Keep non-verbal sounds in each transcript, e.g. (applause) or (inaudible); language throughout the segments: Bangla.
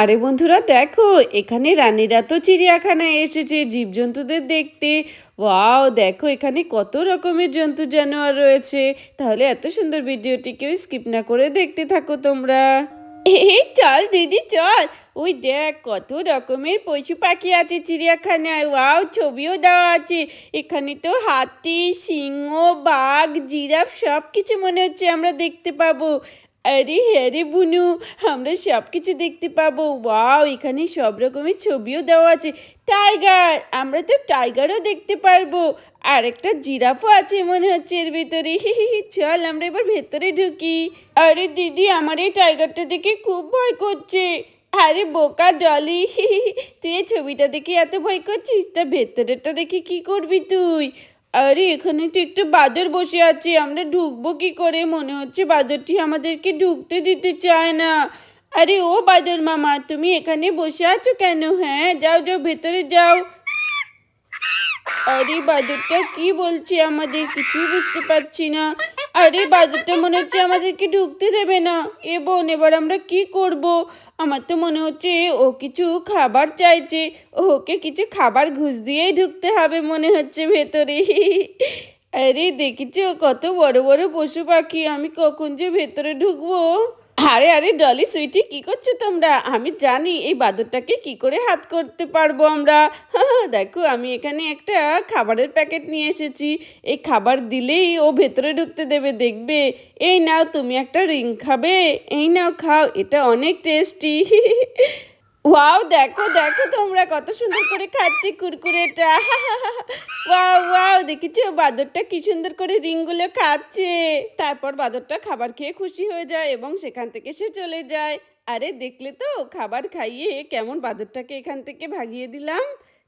আরে বন্ধুরা দেখো, এখানে রানীরা তো চিড়িয়াখানায় এসেছে, জীবজন্তুদের দেখতে। ওয়াও, দেখো এখানে কত রকমের জন্তু জানোয়ার রয়েছে। তাহলে এত সুন্দর ভিডিওটি কেউ স্কিপ না করে দেখতে থাকো তোমরা। এই চল দিদি, চল। ওই দেখ, কত রকমের পশু পাখি আছে চিড়িয়াখানায়। ওয়াও, ছবিও দেওয়া আছে। এখানে তো হাতি, সিংহ, বাঘ, জিরাফ সব কিছু মনে হচ্ছে আমরা দেখতে পাবো। আরে হ্যাঁ রে বুনু, আমরা সব কিছু দেখতে পাবো। ওয়াও, এখানে সব রকমের ছবিও দেওয়া আছে। টাইগার, আমরা তো টাইগারও দেখতে পারব। আর একটা জিরাফও আছে মনে হচ্ছে এর ভিতরে। চল আমরা এবার ভেতরে ঢুকি। আরে দিদি, আমার এই টাইগারটা দেখে খুব ভয় করছে। আরে বোকা ডলি তুই এই ছবিটা দেখে এত ভয় করছিস? তা ভেতরেরটা দেখে কি করবি তুই? আরে, এখানে তো একটু বাদর বসে আছে। আমরা ঢুকবো কি করে? মনে হচ্ছে বাদরটি আমাদেরকে ঢুকতে দিতে চায় না। আরে, ও বাদর মামা, তুমি এখানে বসে আছো কেন? হ্যাঁ যাও যাও, ভেতরে যাও। আরে, বাদরটা কি বলছে আমাদের? কিছুই বুঝতে পারছি না। আরে, বাজারটা মনে হচ্ছে আমাদেরকে ঢুকতে দেবে না। এ বোন, এবার আমরা কি করব? আমার তো মনে হচ্ছে ও কিছু খাবার চাইছে। ওকে কিছু খাবার ঘুষ দিয়েই ঢুকতে হবে মনে হচ্ছে ভেতরে। আরে, দেখেছি কত বড় বড় পশু পাখি। আমি কখন যে ভেতরে ঢুকবো? আরে আরে, ডলি সুইটি, কি করছ তোমরা? আমি জানি এই বাদরটাকে কি করে হাত করতে পারব আমরা। দেখো, আমি এখানে একটা খাবারের প্যাকেট নিয়ে এসেছি। এই খাবার দিলেই ও ভেতরে ঢুকতে দেবে, দেখবে। এই নাও, তুমি একটা রিং খাবে। এই নাও, খাও, এটা অনেক টেস্টি। (laughs) ওয়াও, দেখো দেখো তোমরা কত সুন্দর করে খাচ্ছে কুরকুরেটা। ওয়াও ওয়াও, দেখেছ? বাদরটা কি সুন্দর করে রিংগুলো খাচ্ছে। তারপর বাদরটা খাবার খেয়ে খুশি হয়ে যায় এবং সেখান থেকে সে চলে যায়। আরে, দেখলে তো, খাবার খাইয়ে কেমন বাদরটাকে এখান থেকে ভাগিয়ে দিলাম।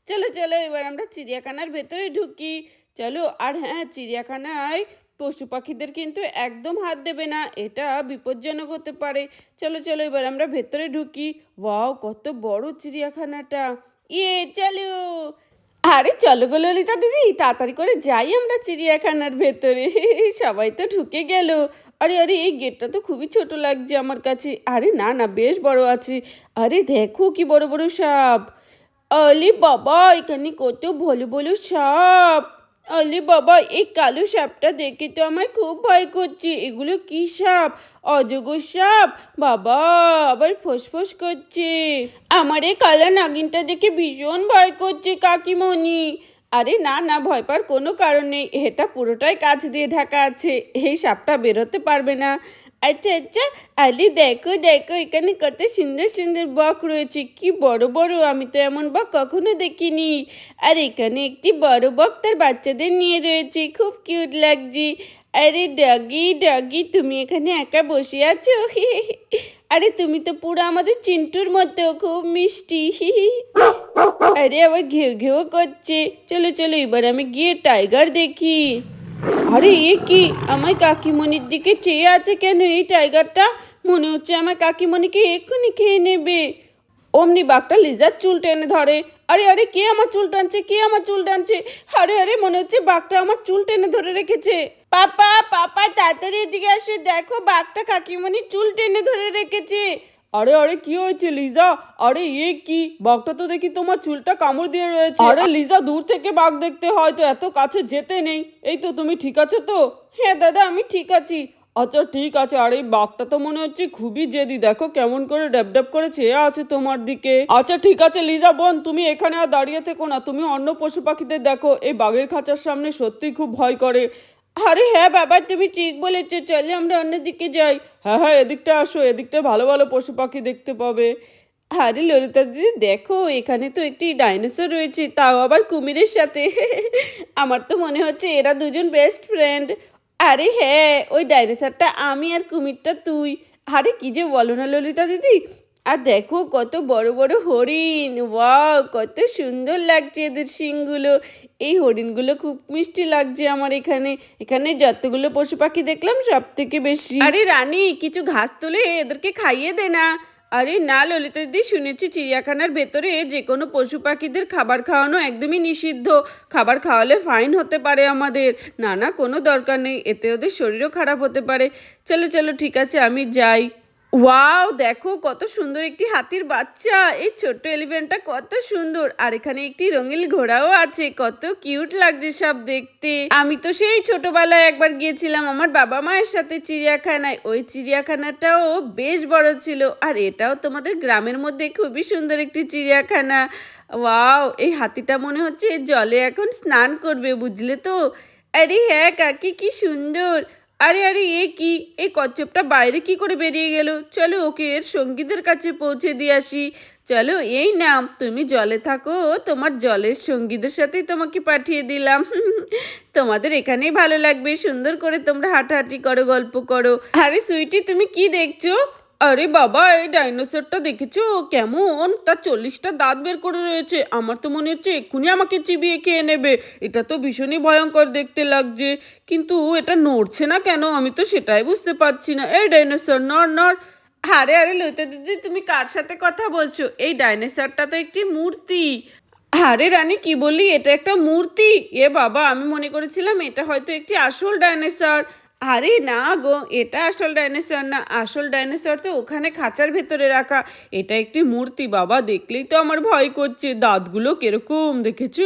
চলো চলো, এবার আমরা চিড়িয়াখানার ভেতরে ঢুকি। চলো, আর হ্যাঁ চিড়িয়াখানায় পশু পাখিদের কিন্তু একদম হাত দেবে না, এটা বিপজ্জনক হতে পারে। চলো চলো, এবার আমরা ভেতরে ঢুকি। ওয়াও, কত বড় চিড়িয়াখানাটা। ইয়ে চলো। আরে চলো গো ললিতা দিদি, তাড়াতাড়ি করে যাই আমরা চিড়িয়াখানার ভেতরে। (laughs) সবাই তো ঢুকে গেল। আরে আরে, এই গেটটা তো খুবই ছোট লাগছে আমার কাছে। আরে, না না, বেশ বড় আছে। আরে, দেখো কি বড় বড় সাপ। আরে বাবা, এখানে কত ভালো ভালো সাপ। আরে বাবা এই কালো সাপটা দেখে তো আমার খুব ভয় করছে। এগুলো কি সাপ? অজগর সাপ? বাবা, আবার ফোসফোস করছে। আমার এই কালা নাগিনটা দেখে ভীষণ ভয় করছে কাকিমণি। আরে না না, ভয় পাওয়ার কোনো কারণ নেই। এটা পুরোটাই কাছ দিয়ে ঢাকা আছে। এই সাপটা বেরোতে পারবে না। আচ্ছা আচ্ছা। আলি, দেখো দেখো, এখানে কত সুন্দর সুন্দর বক রয়েছে। কি বড় বড়, আমি তো এমন বক কখনো দেখিনি। আর এখানে একটি বড় বক তার বাচ্চাদের নিয়ে রয়েছে। খুব কিউট লাগছে। আরে, ডগি ডগি, তুমি এখানে একা বসে আছো? আরে, তুমি তো পুরো আমাদের চিন্টুর মতো। খুব মিষ্টি। আরে, আবার ঘেউ ঘেউ করছে। চলো চলো, এবার আমি গিয়ে টাইগার দেখি। আরে, এ কি? আমার কাকিমণির দিকে চেয়ে আছে কেন এই টাইগারটা? মনে হচ্ছে আমার কাকিমণিকে এক্ষুনি খেয়ে নেবে। অমনি বাঘটা লিজার চুল টেনে ধরে। আরে আরে, কে আমার চুল টানছে? কে আমার চুল টানছে? আরে আরে, মনে হচ্ছে বাঘটা আমার চুল টেনে ধরে রেখেছে। পাপা পাপা, তাড়াতাড়ি এদিকে আসে। দেখো, বাঘটা কাকিমণির চুল টেনে ধরে রেখেছে। আরে আরে কি হয়েছে লিজা? আরে এ কি? বাঘটা তো দেখি তোমার চুলটা কামড় দিয়ে রয়েছে। আরে লিজা দূর থেকে বাঘ দেখতে হয় তো এত কাছে যেতে নেই। এই তো তুমি ঠিক আছে তো? হ্যাঁ দাদা আমি ঠিক আছি। আচ্ছা ঠিক আছে। আর এই বাঘটা তো মনে হচ্ছে খুবই জেদি। দেখো কেমন করে ড্যাব ড্যাব করে চেয়ে আছে তোমার দিকে। আচ্ছা ঠিক আছে লিজা বোন তুমি এখানে আর দাঁড়িয়ে থেকো না। তুমি অন্য পশু পাখিদের দেখো। এই বাঘের খাঁচার সামনে সত্যিই খুব ভয় করে। আরে হ্যাঁ বাবা, তুমি ঠিক বলেছ, চলে আমরা অন্যদিকে যাই। হ্যাঁ হ্যাঁ এদিকটা আসো, এদিকটা ভালো ভালো পশু পাখি দেখতে পাবে। আরে ললিতা দিদি, দেখো, এখানে তো একটি ডাইনোসর রয়েছে, তাও আবার কুমিরের সাথে। (laughs) আমার তো মনে হচ্ছে এরা দুজন বেস্ট ফ্রেন্ড আরে হ্যাঁ ওই ডাইনোসরটা আমি আর কুমিরটা তুই। আরে কি যে বলো না ললিতা দিদি আর দেখো কত বড় বড় হরিণ। ওয়াও, কত সুন্দর লাগছে এদের শিংগুলো এই হরিণগুলো খুব মিষ্টি লাগছে আমার এখানে। এখানে যতগুলো পশু পাখি দেখলাম সব থেকে বেশি। আরে রানী, কিছু ঘাস তুলে এদেরকে খাইয়ে দে না। আরে না, ললিতা দিদি, শুনেছি চিড়িয়াখানার ভেতরে যে কোনো পশু পাখিদের খাবার খাওয়ানো একদমই নিষিদ্ধ। খাবার খাওয়ালে ফাইন হতে পারে আমাদের। না না, কোনো দরকার নেই। এতে ওদের শরীরও খারাপ হতে পারে। চলো চলো, ঠিক আছে, আমি যাই। ওয়াও, দেখো কত সুন্দর একটি হাতির বাচ্চা। এই ছোট্ট এলিফ্যান্টটা কত সুন্দর। আর এখানে একটি রঙিন ঘোড়াও আছে। কত কিউট লাগছে সব দেখতে। আমি তো সেই ছোটবেলায় একবার গিয়েছিলাম আমার বাবা মায়ের সাথে চিড়িয়াখানায়। ওই চিড়িয়াখানাটাও বেশ বড় ছিল। আর এটাও তোমাদের গ্রামের মধ্যে খুবই সুন্দর একটি চিড়িয়াখানা। ওয়াও, এই হাতিটা মনে হচ্ছে জলে এখন স্নান করবে, বুঝলে তো? আরে হ্যাঁ কাকি, কি সুন্দর। আরে আরে, এ কি? এই কচ্ছপটা বাইরে কি করে বেরিয়ে গেল? চলো ওকে এর সঙ্গীদের কাছে পৌঁছে দিয়ে আসি। চলো, এই নাম তুমি জলে থাকো, তোমার জলের সঙ্গীদের সাথেই তোমাকে পাঠিয়ে দিলাম। (laughs) তোমাদের এখানেই ভালো লাগবে, সুন্দর করে তোমরা হাঁটাহাঁটি করো, গল্প করো। আরে, সুইটি, তুমি কি দেখছ? আরে বাবা, এই ডাইনোসরটা দেখেছ? কেমন? তার চল্লিশটা দাঁত বের করে রয়েছে। আমার তো মনে হচ্ছে এক্ষুনি আমাকে চিবিয়ে খেয়ে নেবে। এটা তো ভীষণই ভয়ঙ্কর দেখতে লাগছে। কিন্তু এটা নড়ছে না কেন? আমি তো সেটাই বুঝতে পারছি না। এই ডাইনোসর, নড় নড়। আরে আরে লইতে দিদি, তুমি কার সাথে কথা বলছো? এই ডাইনোসরটা তো একটি মূর্তি। আরে, রানী, কি বললি? এটা একটা মূর্তি। এ বাবা, আমি মনে করেছিলাম এটা হয়তো একটি আসল ডাইনোসর। আরে না গো, এটা আসল ডাইনোসর না। আসল ডাইনোসর তো ওখানে খাঁচার ভেতরে রাখা। এটা একটি মূর্তি, বাবা, দেখলেই তো আমার ভয় করছে। দাঁতগুলো কীরকম দেখেছ?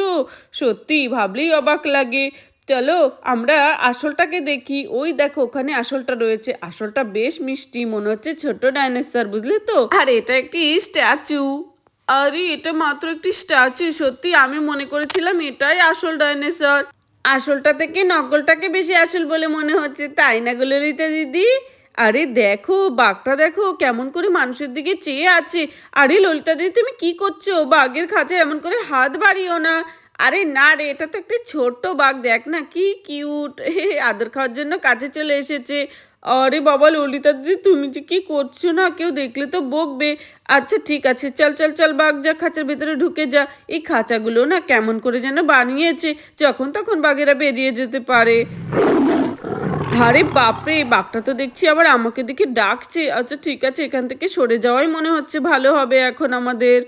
সত্যি ভাবলেই অবাক লাগে। চলো, আমরা আসলটাকে দেখি। ওই দেখো, ওখানে আসলটা রয়েছে। আসলটা বেশ মিষ্টি, মনে হচ্ছে ছোট ডাইনোসর, বুঝলে তো? আর এটা একটি স্ট্যাচু। আরে, এটা মাত্র একটি স্ট্যাচু সত্যি আমি মনে করেছিলাম এটাই আসল ডাইনোসর। আসলটা থেকে নকলটাকে বেশি আসল বলে মনে হচ্ছে? তাই না গো ললিতা দিদি? আরে দেখো, বাঘটা দেখো, কেমন করে মানুষের দিকে চেয়ে আছে। আরে ললিতা দিদি, তুমি কি করছ? বাঘের খাঁচে এমন করে হাত বাড়িও না। আরে না রে, এটা তো একটা ছোট্ট বাঘ, দেখ না কি কিউট হে আদর খাওয়ার জন্য কাছে চলে এসেছে। আরে বাবা ললিতা দিদি, তুমি যে কি করছ না? কেউ দেখলে তো বকবে। আচ্ছা ঠিক আছে, চল চল চল, বাঘ যা, খাঁচার ভেতরে ঢুকে যা। এই খাঁচাগুলো না কেমন করে যেন বানিয়েছে, যখন তখন বাঘেরা বেরিয়ে যেতে পারে। আরে বাপরে বাঘটা তো দেখছি আবার আমাকে দেখে ডাকছে। আচ্ছা ঠিক আছে, এখান থেকে সরে যাওয়াই মনে হচ্ছে, ভালো হবে এখন আমাদের।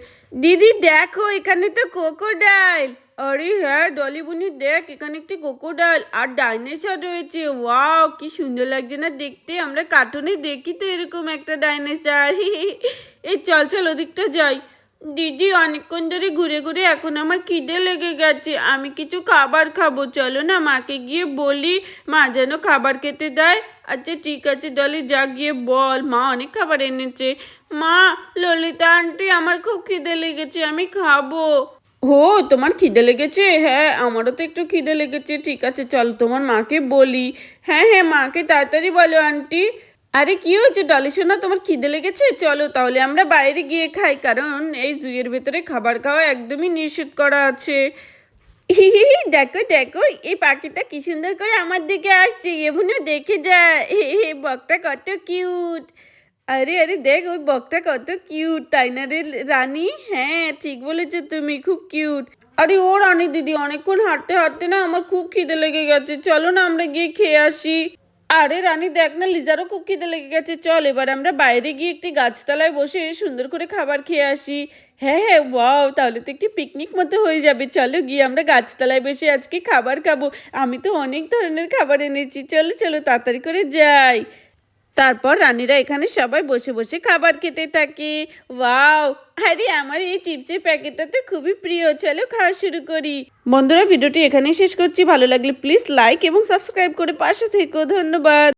দিদি, দেখো, এখানে তো কোকোডাইল আরে হ্যাঁ ডলি বুনি, দেখ, এখানে একটি কোকোডাইল আর ডাইনোসর রয়েছে। ওয়াও, কি সুন্দর লাগছে না দেখতে। আমরা কার্টুনে দেখি তো এরকম একটা ডাইনোসর। (laughs) এই চল চল, ওদিকটা যাই। দিদি, অনেকক্ষণ ধরে ঘুরে ঘুরে এখন আমার খিদে লেগে গেছে। আমি কিছু খাবার খাব। চলো না, মাকে গিয়ে বলি। মা যেন খাবার খেতে দেয়। আচ্ছা ঠিক আছে, ডলি, যা, গিয়ে বল। মা অনেক খাবার এনেছে। মা, ললিতা আন্টি, আমার খুব খিদে লেগেছে, আমি খাব। ও, তোমার খিদে লেগেছে? হ্যাঁ আমারও তো একটু খিদে লেগেছে। ঠিক আছে, চল, তোমার মাকে বলি। হ্যাঁ হ্যাঁ মাকে তাড়াতাড়ি বলো, আন্টি। আরে, কি হয়েছে? ডলি সোনা, তোমার খিদে লেগেছে? চলো তাহলে আমরা বাইরে গিয়ে খাই, কারণ এই জুয়ের ভেতরে খাবার খাওয়া একদমই নিষেধ করা আছে। হি দেখো দেখো, এই পাখিটা কি সুন্দর করে আমার দিকে আসছে, এমনও দেখে যায়। হে হে, বকটা কত কিউট আরে আরে দেখ, ওই বকটা কত কিউট তাই না রে রানী? হ্যাঁ ঠিক বলেছ তুমি, খুব কিউট আরে, ও রানী দিদি, অনেকক্ষণ হাঁটতে হাঁটতে না আমার খুব খিদে লেগে গেছে। চলো না, আমরা গিয়ে খেয়ে আসি। আরে রানী, দেখ না, লিজারও খুব খিদে লেগে গেছে। চল, এবার আমরা বাইরে গিয়ে একটি গাছতলায় বসে সুন্দর করে খাবার খেয়ে আসি। হ্যাঁ হ্যাঁ ওয়াও, তাহলে তো একটি পিকনিক মতো হয়ে যাবে। চলো গিয়ে আমরা গাছতলায় বসে আজকে খাবার খাব। আমি তো অনেক ধরনের খাবার এনেছি। চলো চলো, তাড়াতাড়ি করে যাই। তারপর রানীরা এখানে সবাই বসে বসে খাবার খেতে থাকে। ওয়াও! আরে, আমার এই চিপসের প্যাকেটটা তো খুবই প্রিয়। চলো খাওয়া শুরু করি। বন্ধুরা, ভিডিওটি এখানেই শেষ করছি। ভালো লাগলে প্লিজ লাইক এবং সাবস্ক্রাইব করে পাশে থেকো। ধন্যবাদ!